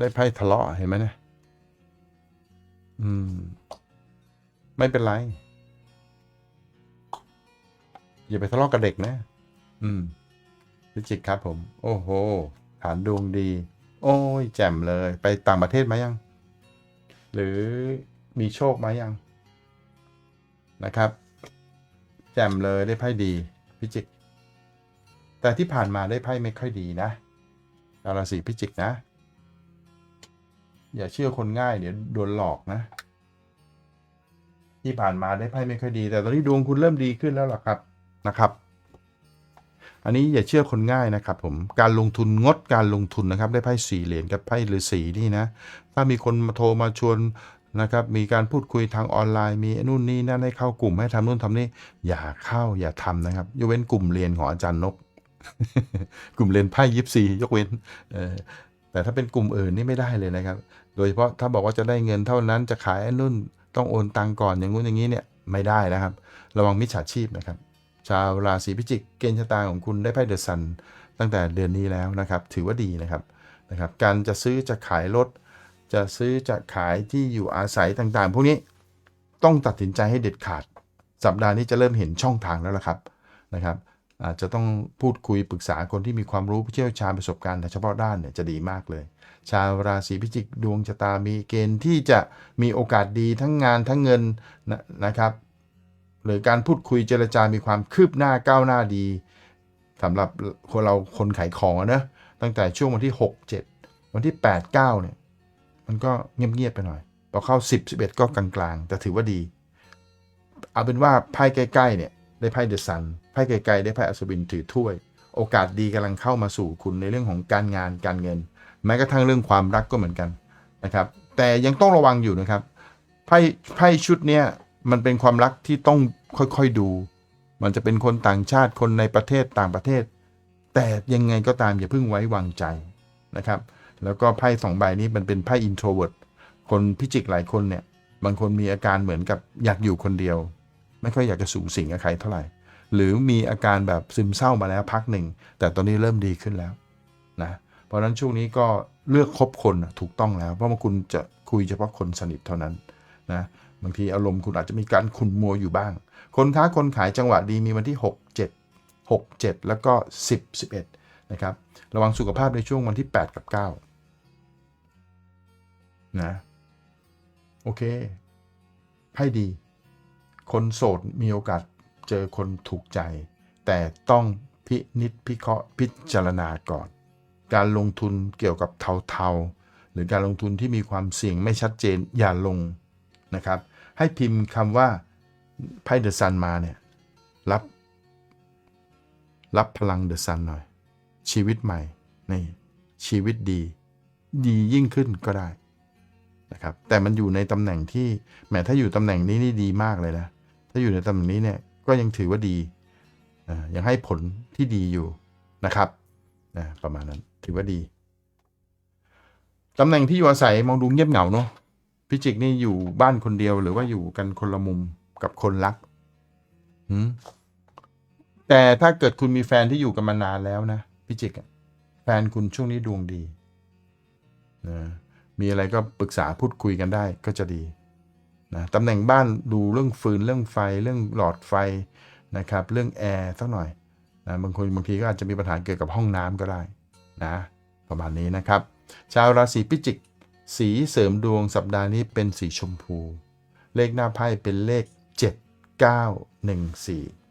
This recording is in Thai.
ได้ไพ่ทะเลาะเห็นไหมเนี่ยอืม ไม่เป็นไร อย่าไปทะเลาะกับเด็กนะ อืมพิจิกครับผม โอ้โห ฐานดวงดี โอ้ย แจ่มเลย ไปต่างประเทศมายัง หรือมีโชคมายัง นะครับ แจ่มเลยได้ไพ่ดี พิจิก แต่ที่ผ่านมาได้ไพ่ไม่ค่อยดีนะราศีพิจิกนะ อย่าเชื่อคนง่ายเดี๋ยวโดนหลอกนะ ที่ผ่านมาได้ไพ่ไม่ค่อยดี แต่ตอนนี้ดวงคุณเริ่มดีขึ้นแล้วล่ะครับนะครับ อันนี้อย่าเชื่อคนง่ายนะครับ ผมการลงทุนงดการลงทุนนะครับ ได้ไพ่สี่เหรียญกับไพ่ฤาษีนี่นะ ถ้ามีคนมาโทรมาชวนนะครับมีการพูดคุยทางออนไลน์มีนู่นนี่นั่นให้เข้ากลุ่มให้ทำนู่นทำนี่อย่าเข้าอย่าทำนะครับยกเว้นกลุ่มเรียนของอาจารย์นก กลุ่มเรียนไพ่ยิปซียกเว้นเแต่ถ้าเป็นกลุ่มอื่นนี่ไม่ได้เลยนะครับ โดยเฉพาะถ้าบอกว่าจะได้เงินเท่านั้นจะขายอนู่นต้องโอนตังก่อนอย่างงู้นอย่างนี้เนี่ยไม่ได้นะครับ ระวังมิจฉาชีพนะครับ ชาวราศีพิจิกเกณฑ์ชะตาของคุณได้ไพ่เดอะซันตั้งแต่เดือนนี้แล้วนะครับ ถือว่าดีนะครับนะครับ การจะซื้อจะขายรถจะซื้อจะขายที่อยู่อาศัยต่างๆ พวกนี้ต้องตัดสินใจให้เด็ดขาด สัปดาห์นี้จะเริ่มเห็นช่องทางแล้วล่ะครับนะครับ อาจจะต้องพูดคุยปรึกษาคนที่มีความรู้เชี่ยวชาญประสบการณ์เฉพาะด้านเนี่ยจะดีมากเลย ชาวราศีพิจิกดวงชะตามีเกณฑ์ที่จะมีโอกาสดีทั้งงานทั้งเงินนะนะครับ หรือการพูดคุยเจรจามีความคืบหน้าก้าวหน้าดีสำหรับคนเราคนขายของนะตั้งแต่ช่วงวันที่ 6 7 วันที่ 8 9เนี่ยมันก็เงียบๆไปหน่อยพอเข้า 10 11 ก็กลางๆแต่ถือว่าดี เอาเป็นว่าไพ่ใกล้ๆเนี่ย ได้ไพ่เดอะซันไพ่ไกลๆได้ไพ่อัศวินถือถ้วย โอกาสดีกำลังเข้ามาสู่คุณในเรื่องของการงานการเงิน แม้กระทั่งเรื่องความรักก็เหมือนกันนะครับแต่ยังต้องระวังอยู่นะครับไพ่ไพ่ชุดเนี้ยมันเป็นความรักที่ต้องค่อยๆดู มันจะเป็นคนต่างชาติคนในประเทศต่างประเทศ แต่ยังไงก็ตามอย่าเพิ่งไว้วางใจนะครับ แล้วก็ไพ่สองใบนี้มันเป็นไพ่อินโทรเวิร์ดคนพิจิกหลายคนเนี่ยบางคนมีอาการเหมือนกับอยากอยู่คนเดียว ไม่ค่อยอยากจะสูงสิงกับใครเท่าไหร่ หรือมีอาการแบบซึมเศร้ามาแล้วพักหนึ่ง แต่ตอนนี้เริ่มดีขึ้นแล้วนะเพราะฉะนั้นช่วงนี้ก็เลือกคบคนถูกต้องแล้ว เพราะว่าคุณจะคุยเฉพาะคนสนิทเท่านั้นนะบางทีอารมณ์คุณอาจจะมีการขุ่นมัวอยู่บ้าง คนค้าคนขายจังหวะดีมีวันที่ 6 7 6 7 แล้วก็ 10 11นะครับระวังสุขภาพในช่วงวันที่ 8 กับ 9นะโอเคให้ดี คนโสดมีโอกาสเจอคนถูกใจ แต่ต้องพินิจพิเคราะห์พิจารณาก่อน การลงทุนเกี่ยวกับเทาๆ หรือการลงทุนที่มีความเสี่ยงไม่ชัดเจนอย่าลงนะครับ ให้พิมพ์คำว่าไพ่เดอะซันมาเนี่ยรับ รับพลังเดอะซันหน่อย ชีวิตใหม่นี่ชีวิตดี ดียิ่งขึ้นก็ได้นะครับแต่มันอยู่ในตำแหน่งที่แหมถ้าอยู่ตำแหน่งนี้นี่ดีมากเลยนะ ถ้าอยู่ในตำแหน่งนี้เนี่ยก็ยังถือว่าดีอ่ายังให้ผลที่ดีอยู่นะครับนะประมาณนั้นถือว่าดีตำแหน่งที่อยู่อาศัยมองดูเงียบเหงาเนาะพิจิกนี่อยู่บ้านคนเดียวหรือว่าอยู่กันคนละมุมกับคนรักหืมแต่ถ้าเกิดคุณมีแฟนที่อยู่กันมานานแล้วนะพิจิกแฟนคุณช่วงนี้ดวงดีนะมีอะไรก็ปรึกษาพูดคุยกันได้ก็จะดี นะตำแหน่งบ้านดูเรื่องฟืนเรื่องไฟเรื่องหลอดไฟนะครับเรื่องแอร์สักหน่อยนะบางคนบางทีก็อาจจะมีปัญหาเกี่ยวกับห้องน้ำก็ได้นะประมาณนี้นะครับ ชาวราศีพิจิก สีเสริมดวงสัปดาห์นี้เป็นสีชมพู เลขหน้าไพ่เป็นเลข 7914